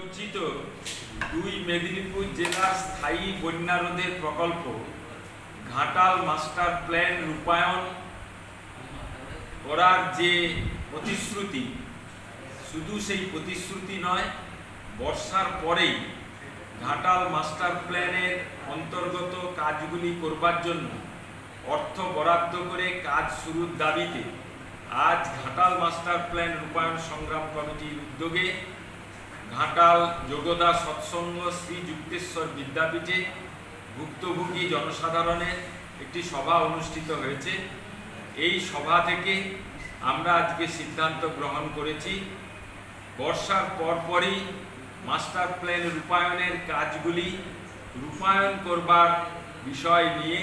চর্চিত দুই মেদিনীপুর জেলার স্থায়ী বন্যা রোধের প্রকল্প, ঘাটাল মাস্টার প্ল্যান রূপায়ণ করার যে প্রতিশ্রুতি, শুধু সেই প্রতিশ্রুতি নয়, বর্ষার পরেই ঘাটাল মাস্টার প্ল্যানের অন্তর্গত কাজগুলি করবার জন্য অর্থ বরাদ্দ করে কাজ শুরুর দাবিতে আজ ঘাটাল মাস্টার প্ল্যান রূপায়ণ সংগ্রাম কমিটির উদ্যোগে ঘাটাল যোগদা সৎসঙ্গ শ্রী যুক্তেশ্বর বিদ্যাপীঠে ভুক্তভোগী জনসাধারণের একটি সভা অনুষ্ঠিত হয়েছে। এই সভা থেকে আমরা আজকে সিদ্ধান্ত গ্রহণ করেছি। বর্ষার পরপরই মাস্টার প্ল্যান রূপায়ণের কাজগুলি রূপায়ণ করবার বিষয় নিয়ে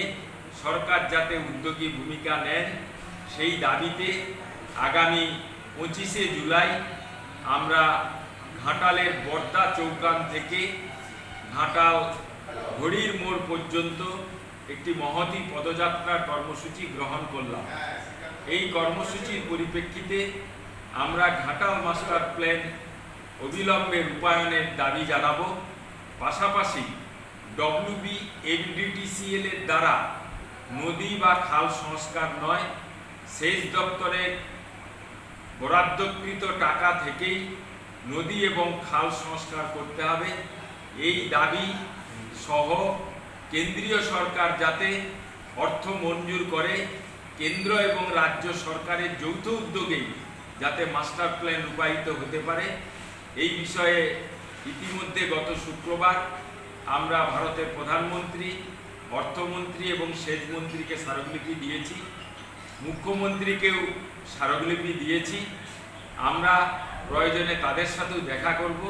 সরকার যাতে উদ্যোগী ভূমিকা নেন, সেই দাবিতে আগামী পঁচিশে জুলাই আমরা ঘাটালের বর্দা চৌকান থেকে ঘাটাল ঘড়ির মোড় পর্যন্ত একটি মহতী পদযাত্রার কর্মসূচি গ্রহণ করলাম। এই কর্মসূচির পরিপ্রেক্ষিতে আমরা ঘাটাল মাস্টার প্ল্যান অবিলম্বে রূপায়ণের দাবি জানাব। পাশাপাশি ডব্লিউবি এফডিটিসিএল এর দ্বারা নদী বা খাল সংস্কার নয়, সেচ দপ্তরের বরাদ্দকৃত টাকা থেকেই নদী এবং খাল সংস্কার করতে হবে। এই দাবি সহ কেন্দ্রীয় সরকার যাতে অর্থ মঞ্জুর করে, কেন্দ্র এবং রাজ্য সরকারের যৌথ উদ্যোগেই যাতে মাস্টার প্ল্যান রূপায়িত হতে পারে। এই বিষয়ে ইতিমধ্যে গত শুক্রবার আমরা ভারতের প্রধানমন্ত্রী, অর্থমন্ত্রী এবং সেচ মন্ত্রীকে স্মারকলিপি দিয়েছি। মুখ্যমন্ত্রীকেও স্মারকলিপি দিয়েছি। আমরা প্রয়োজনে তাদের সাথেও দেখা করব।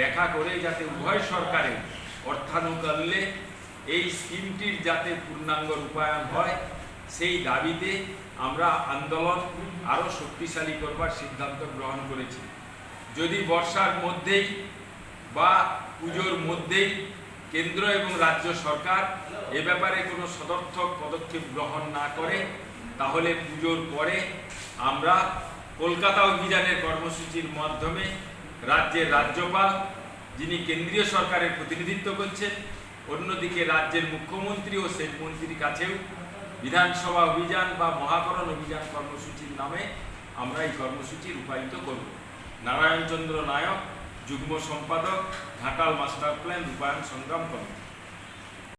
দেখা করে যাতে উভয় সরকারের অর্থানুকূল্যে এই স্কিমটির যাতে পূর্ণাঙ্গ রূপায়ণ হয়, সেই দাবিতে আমরা আন্দোলন আরও শক্তিশালী করবার সিদ্ধান্ত গ্রহণ করেছি। যদি বর্ষার মধ্যেই বা পুজোর মধ্যেই কেন্দ্র এবং রাজ্য সরকার এ ব্যাপারে কোনো সদর্থক পদক্ষেপ গ্রহণ না করে, তাহলে পুজোর পরে আমরা কলকাতা অভিযানের কর্মসূচির মাধ্যমে রাজ্যের রাজ্যপাল, যিনি কেন্দ্রীয় সরকারের প্রতিনিধিত্ব করছেন, অন্যদিকে রাজ্যের মুখ্যমন্ত্রী ও সেচ মন্ত্রীর কাছেও বিধানসভা অভিযান বা মহাকরণ অভিযান কর্মসূচির নামে আমরা এই কর্মসূচি রূপায়িত করব। নারায়ণচন্দ্র নায়ক, যুগ্ম সম্পাদক, ঘাটাল মাস্টার প্ল্যান রূপায়ণ সংগ্রাম কমিটি।